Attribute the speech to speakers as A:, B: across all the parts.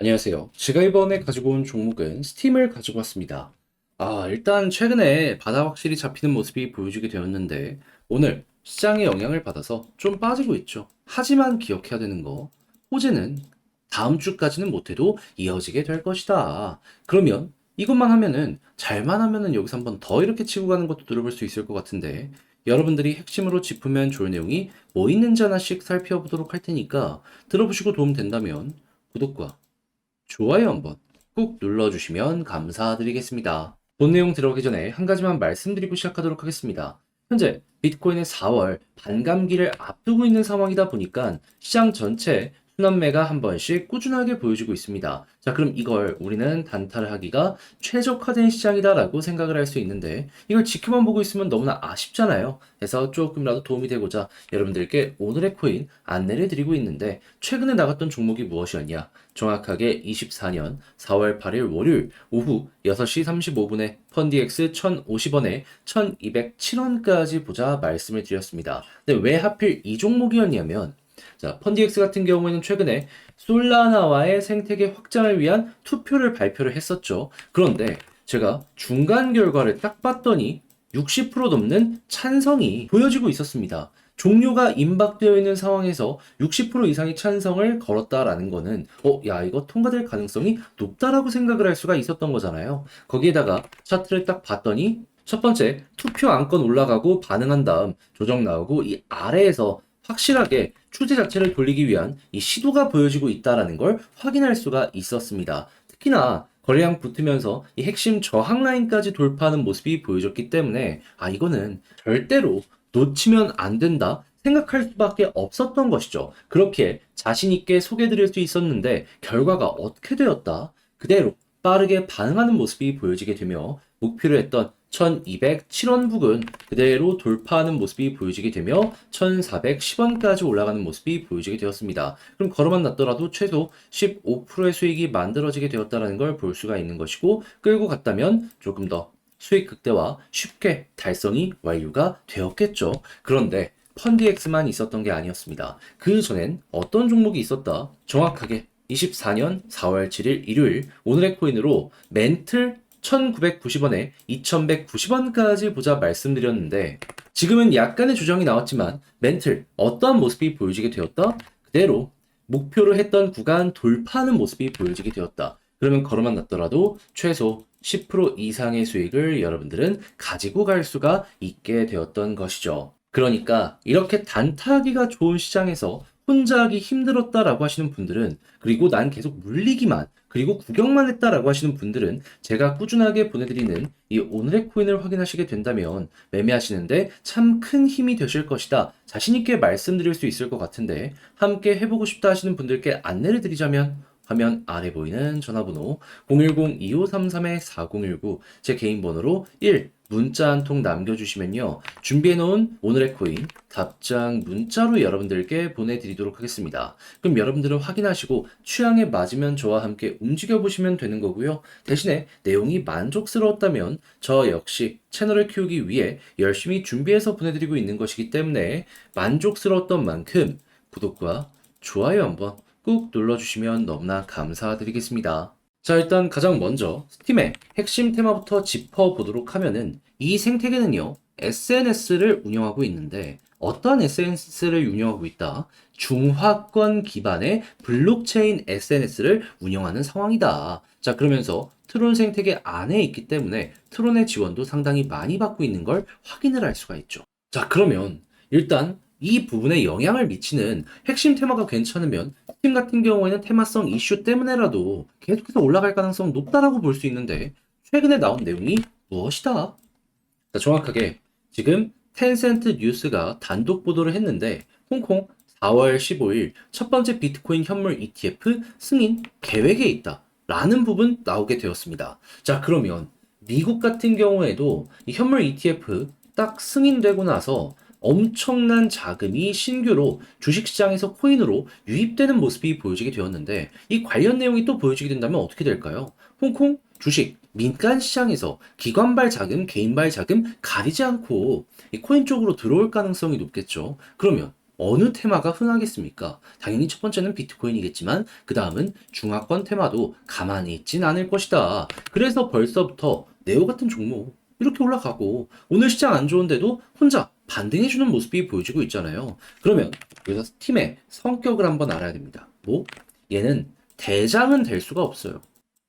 A: 안녕하세요. 제가 이번에 가지고 온 종목은 스팀을 가지고 왔습니다. 아, 일단 최근에 바닥 확실히 잡히는 모습이 보여지게 되었는데 오늘 시장의 영향을 받아서 좀 빠지고 있죠. 하지만 기억해야 되는 거, 호재는 다음 주까지는 못해도 이어지게 될 것이다. 그러면 이것만 하면은 잘만 하면은 여기서 한번 더 이렇게 치고 가는 것도 들어볼 수 있을 것 같은데 여러분들이 핵심으로 짚으면 좋을 내용이 뭐 있는지 하나씩 살펴보도록 할 테니까 들어보시고 도움 된다면 구독과 좋아요 한번 꾹 눌러주시면 감사드리겠습니다. 본 내용 들어가기 전에 한 가지만 말씀드리고 시작하도록 하겠습니다. 현재 비트코인의 4월 반감기를 앞두고 있는 상황이다 보니까 시장 전체 순환매가 한 번씩 꾸준하게 보여주고 있습니다. 자, 그럼 이걸 우리는 단타를 하기가 최적화된 시장이다라고 생각을 할 수 있는데 이걸 지켜만 보고 있으면 너무나 아쉽잖아요. 그래서 조금이라도 도움이 되고자 여러분들께 오늘의 코인 안내를 드리고 있는데 최근에 나갔던 종목이 무엇이었냐? 정확하게 24년 4월 8일 월요일 오후 6시 35분에 펀디엑스 1,050원에 1,207원까지 보자 말씀을 드렸습니다. 근데 왜 하필 이 종목이었냐면 자, 펀디엑스 같은 경우에는 최근에 솔라나와의 생태계 확장을 위한 투표를 발표를 했었죠. 그런데 제가 중간 결과를 딱 봤더니 60% 넘는 찬성이 보여지고 있었습니다. 종료가 임박되어 있는 상황에서 60% 이상의 찬성을 걸었다라는 거는 어, 야, 이거 통과될 가능성이 높다라고 생각을 할 수가 있었던 거잖아요. 거기에다가 차트를 딱 봤더니 첫 번째 투표 안건 올라가고 반응한 다음 조정 나오고 이 아래에서 확실하게 추세 자체를 돌리기 위한 이 시도가 보여지고 있다라는 걸 확인할 수가 있었습니다. 특히나 거래량 붙으면서 이 핵심 저항 라인까지 돌파하는 모습이 보여졌기 때문에 아 이거는 절대로 놓치면 안 된다 생각할 수밖에 없었던 것이죠. 그렇게 자신 있게 소개드릴 수 있었는데 결과가 어떻게 되었다? 그대로 빠르게 반응하는 모습이 보여지게 되며 목표로 했던 1207원 부근 그대로 돌파하는 모습이 보여지게 되며 1410원까지 올라가는 모습이 보여지게 되었습니다. 그럼 걸어만 놨더라도 최소 15%의 수익이 만들어지게 되었다는 걸 볼 수가 있는 것이고 끌고 갔다면 조금 더 수익 극대화 쉽게 달성이 완료가 되었겠죠. 그런데 펀디엑스만 있었던 게 아니었습니다. 그 전엔 어떤 종목이 있었다? 정확하게 24년 4월 7일 일요일 오늘의 코인으로 멘틀 1990원에 2190원까지 보자 말씀드렸는데 지금은 약간의 조정이 나왔지만 멘틀 어떠한 모습이 보여지게 되었다? 그대로 목표로 했던 구간 돌파하는 모습이 보여지게 되었다. 그러면 걸어만 놨더라도 최소 10% 이상의 수익을 여러분들은 가지고 갈 수가 있게 되었던 것이죠. 그러니까 이렇게 단타하기가 좋은 시장에서 혼자 하기 힘들었다라고 하시는 분들은 그리고 난 계속 물리기만 그리고 구경만 했다라고 하시는 분들은 제가 꾸준하게 보내드리는 이 오늘의 코인을 확인하시게 된다면 매매하시는데 참 큰 힘이 되실 것이다. 자신있게 말씀드릴 수 있을 것 같은데 함께 해보고 싶다 하시는 분들께 안내를 드리자면 화면 아래 보이는 전화번호 010-2533-4019 제 개인 번호로 1 문자 한 통 남겨주시면요. 준비해놓은 오늘의 코인 답장 문자로 여러분들께 보내드리도록 하겠습니다. 그럼 여러분들은 확인하시고 취향에 맞으면 저와 함께 움직여보시면 되는 거고요. 대신에 내용이 만족스러웠다면 저 역시 채널을 키우기 위해 열심히 준비해서 보내드리고 있는 것이기 때문에 만족스러웠던 만큼 구독과 좋아요 한번 꾹 눌러주시면 너무나 감사드리겠습니다. 자, 일단 가장 먼저 스팀의 핵심 테마부터 짚어보도록 하면은 이 생태계는요, SNS를 운영하고 있는데 어떠한 SNS를 운영하고 있다? 중화권 기반의 블록체인 SNS를 운영하는 상황이다. 자, 그러면서 트론 생태계 안에 있기 때문에 트론의 지원도 상당히 많이 받고 있는 걸 확인을 할 수가 있죠. 자, 그러면 일단 이 부분에 영향을 미치는 핵심 테마가 괜찮으면 스팀 같은 경우에는 테마성 이슈 때문에라도 계속해서 올라갈 가능성 높다라고 볼 수 있는데 최근에 나온 내용이 무엇이다? 자, 정확하게 지금 텐센트 뉴스가 단독 보도를 했는데 홍콩 4월 15일 첫 번째 비트코인 현물 ETF 승인 계획에 있다. 라는 부분 나오게 되었습니다. 자, 그러면 미국 같은 경우에도 이 현물 ETF 딱 승인되고 나서 엄청난 자금이 신규로 주식시장에서 코인으로 유입되는 모습이 보여지게 되었는데 이 관련 내용이 또 보여지게 된다면 어떻게 될까요? 홍콩 주식 민간 시장에서 기관발 자금, 개인발 자금 가리지 않고 이 코인 쪽으로 들어올 가능성이 높겠죠. 그러면 어느 테마가 흔하겠습니까? 당연히 첫 번째는 비트코인이겠지만 그 다음은 중화권 테마도 가만히 있진 않을 것이다. 그래서 벌써부터 네오 같은 종목 이렇게 올라가고 오늘 시장 안 좋은데도 혼자 반등해주는 모습이 보여지고 있잖아요. 그러면 여기서 스팀의 성격을 한번 알아야 됩니다. 뭐? 얘는 대장은 될 수가 없어요.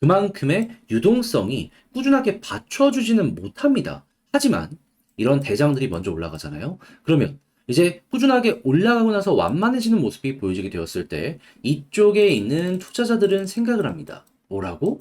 A: 그만큼의 유동성이 꾸준하게 받쳐주지는 못합니다. 하지만 이런 대장들이 먼저 올라가잖아요. 그러면 이제 꾸준하게 올라가고 나서 완만해지는 모습이 보여지게 되었을 때 이쪽에 있는 투자자들은 생각을 합니다. 뭐라고?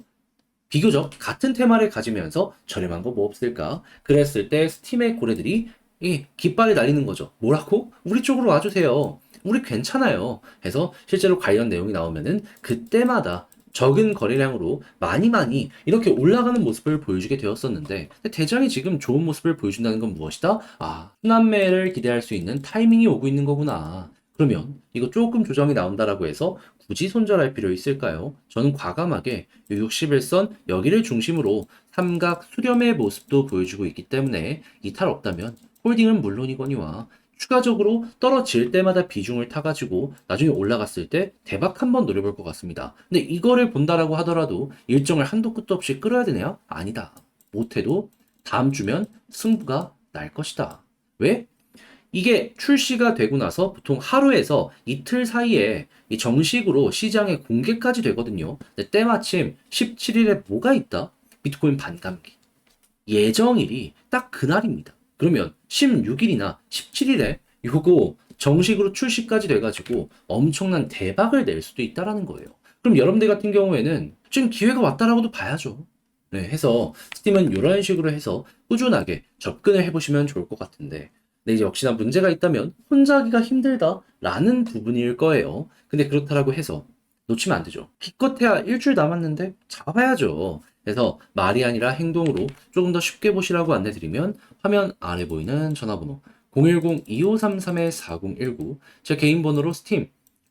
A: 비교적 같은 테마를 가지면서 저렴한 거 뭐 없을까? 그랬을 때 스팀의 고래들이 이 깃발을 날리는 거죠. 뭐라고? 우리 쪽으로 와주세요. 우리 괜찮아요. 해서 실제로 관련 내용이 나오면은 그때마다 적은 거래량으로 많이 많이 이렇게 올라가는 모습을 보여주게 되었었는데 대장이 지금 좋은 모습을 보여준다는 건 무엇이다? 아, 순환매를 기대할 수 있는 타이밍이 오고 있는 거구나. 그러면 이거 조금 조정이 나온다라고 해서 굳이 손절할 필요 있을까요? 저는 과감하게 61선 여기를 중심으로 삼각 수렴의 모습도 보여주고 있기 때문에 이탈 없다면 홀딩은 물론이거니와 추가적으로 떨어질 때마다 비중을 타가지고 나중에 올라갔을 때 대박 한번 노려볼 것 같습니다. 근데 이거를 본다라고 하더라도 일정을 한도 끝도 없이 끌어야 되나요? 아니다. 못해도 다음 주면 승부가 날 것이다. 왜? 이게 출시가 되고 나서 보통 하루에서 이틀 사이에 이 정식으로 시장에 공개까지 되거든요. 때마침 17일에 뭐가 있다? 비트코인 반감기. 예정일이 딱 그날입니다. 그러면 16일이나 17일에 이거 정식으로 출시까지 돼가지고 엄청난 대박을 낼 수도 있다라는 거예요. 그럼 여러분들 같은 경우에는 지금 기회가 왔다라고도 봐야죠. 네, 해서 스팀은 이런 식으로 해서 꾸준하게 접근을 해보시면 좋을 것 같은데 근데 이제 역시나 문제가 있다면 혼자 하기가 힘들다라는 부분일 거예요. 근데 그렇다라고 해서 놓치면 안 되죠. 기껏해야 일주일 남았는데 잡아봐야죠. 그래서 말이 아니라 행동으로 조금 더 쉽게 보시라고 안내드리면 화면 아래 보이는 전화번호 010-2533-4019 제 개인 번호로 스팀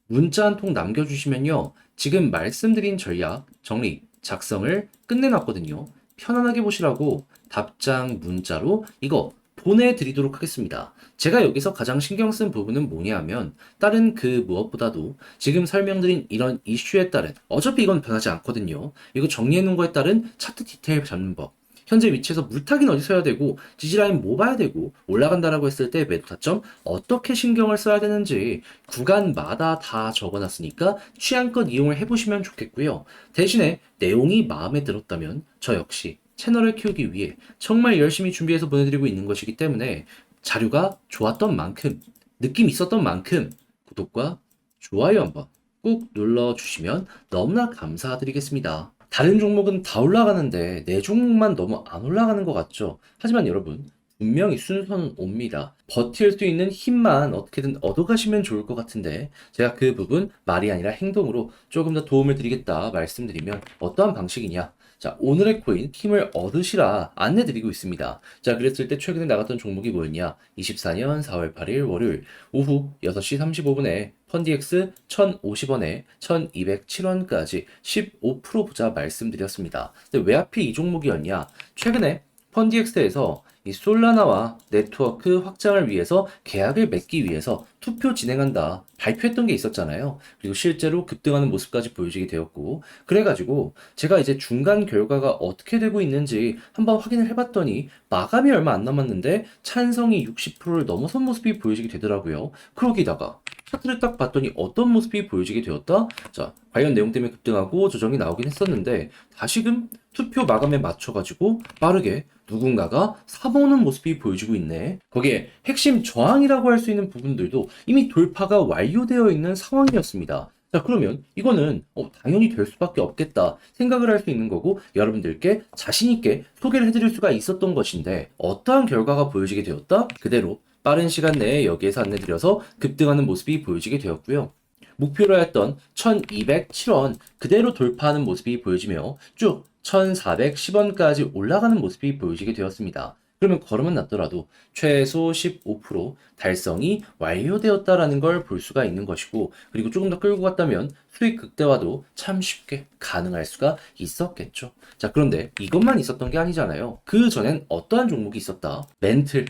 A: 문자 한 통 남겨주시면요. 지금 말씀드린 전략 정리 작성을 끝내놨거든요. 편안하게 보시라고 답장 문자로 이거 보내드리도록 하겠습니다. 제가 여기서 가장 신경 쓴 부분은 뭐냐 하면 다른 그 무엇보다도 지금 설명드린 이런 이슈에 따른 어차피 이건 변하지 않거든요. 이거 정리해 놓은 거에 따른 차트 디테일 잡는 법. 현재 위치에서 물타기는 어디서 해야 되고 지지라인 뭐 봐야 되고 올라간다라고 했을 때 매도 타점 어떻게 신경을 써야 되는지 구간마다 다 적어놨으니까 취향껏 이용을 해보시면 좋겠고요. 대신에 내용이 마음에 들었다면 저 역시 채널을 키우기 위해 정말 열심히 준비해서 보내드리고 있는 것이기 때문에 자료가 좋았던 만큼, 느낌 있었던 만큼 구독과 좋아요 한번 꾹 눌러주시면 너무나 감사드리겠습니다. 다른 종목은 다 올라가는데 내 종목만 너무 안 올라가는 것 같죠? 하지만 여러분, 분명히 순서는 옵니다. 버틸 수 있는 힘만 어떻게든 얻어가시면 좋을 것 같은데 제가 그 부분 말이 아니라 행동으로 조금 더 도움을 드리겠다 말씀드리면 어떠한 방식이냐? 자, 오늘의 코인 힘을 얻으시라 안내드리고 있습니다. 자, 그랬을 때 최근에 나갔던 종목이 뭐였냐? 24년 4월 8일 월요일 오후 6시 35분에 펀디엑스 1,050원에 1,207원까지 15% 보자 말씀드렸습니다. 근데 왜 하필 이 종목이었냐? 최근에 펀디엑스에서 이 솔라나와 네트워크 확장을 위해서 계약을 맺기 위해서 투표 진행한다 발표했던 게 있었잖아요. 그리고 실제로 급등하는 모습까지 보여지게 되었고 그래가지고 제가 이제 중간 결과가 어떻게 되고 있는지 한번 확인을 해봤더니 마감이 얼마 안 남았는데 찬성이 60%를 넘어선 모습이 보여지게 되더라고요. 그러기다가 차트를 딱 봤더니 어떤 모습이 보여지게 되었다? 자, 관련 내용 때문에 급등하고 조정이 나오긴 했었는데 다시금 투표 마감에 맞춰가지고 빠르게 누군가가 사모는 모습이 보여지고 있네. 거기에 핵심 저항이라고 할 수 있는 부분들도 이미 돌파가 완료되어 있는 상황이었습니다. 자, 그러면 이거는 어, 당연히 될 수밖에 없겠다 생각을 할 수 있는 거고 여러분들께 자신 있게 소개를 해드릴 수가 있었던 것인데 어떠한 결과가 보여지게 되었다? 그대로 빠른 시간 내에 여기에서 안내드려서 급등하는 모습이 보여지게 되었고요. 목표로 했던 1207원 그대로 돌파하는 모습이 보여지며 쭉 1410원까지 올라가는 모습이 보여지게 되었습니다. 그러면 걸음은 낮더라도 최소 15% 달성이 완료되었다라는 걸 볼 수가 있는 것이고 그리고 조금 더 끌고 갔다면 수익 극대화도 참 쉽게 가능할 수가 있었겠죠. 자 그런데 이것만 있었던 게 아니잖아요. 그 전엔 어떠한 종목이 있었다? 멘틀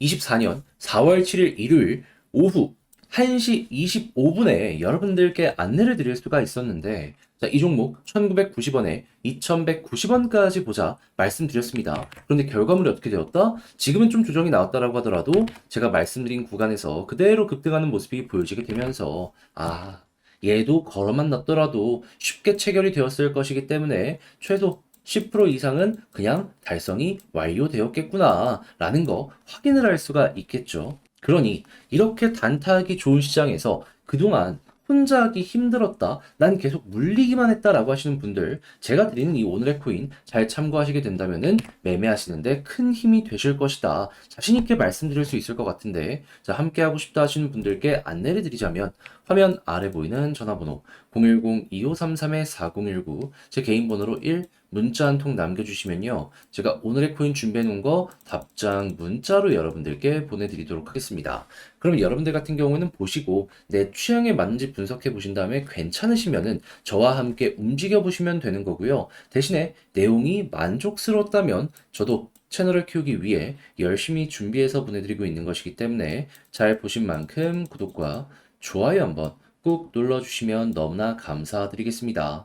A: 24년 4월 7일 일요일 오후 1시 25분에 여러분들께 안내를 드릴 수가 있었는데, 자, 이 종목 1990원에 2190원까지 보자 말씀드렸습니다. 그런데 결과물이 어떻게 되었다? 지금은 좀 조정이 나왔다라고 하더라도 제가 말씀드린 구간에서 그대로 급등하는 모습이 보여지게 되면서, 아, 얘도 걸어만 놨더라도 쉽게 체결이 되었을 것이기 때문에 최소 10% 이상은 그냥 달성이 완료되었겠구나 라는 거 확인을 할 수가 있겠죠. 그러니 이렇게 단타하기 좋은 시장에서 그동안 혼자 하기 힘들었다. 난 계속 물리기만 했다라고 하시는 분들, 제가 드리는 이 오늘의 코인 잘 참고하시게 된다면은 매매하시는데 큰 힘이 되실 것이다. 자신있게 말씀드릴 수 있을 것 같은데, 자, 함께 하고 싶다 하시는 분들께 안내를 드리자면, 화면 아래 보이는 전화번호 010-2533-4019, 제 개인 번호로 1, 문자 한 통 남겨주시면요. 제가 오늘의 코인 준비해 놓은 거 답장 문자로 여러분들께 보내드리도록 하겠습니다. 그럼 여러분들 같은 경우는 보시고 내 취향에 맞는지 분석해 보신 다음에 괜찮으시면은 저와 함께 움직여 보시면 되는 거고요. 대신에 내용이 만족스러웠다면 저도 채널을 키우기 위해 열심히 준비해서 보내드리고 있는 것이기 때문에 잘 보신 만큼 구독과 좋아요 한번 꾹 눌러주시면 너무나 감사드리겠습니다.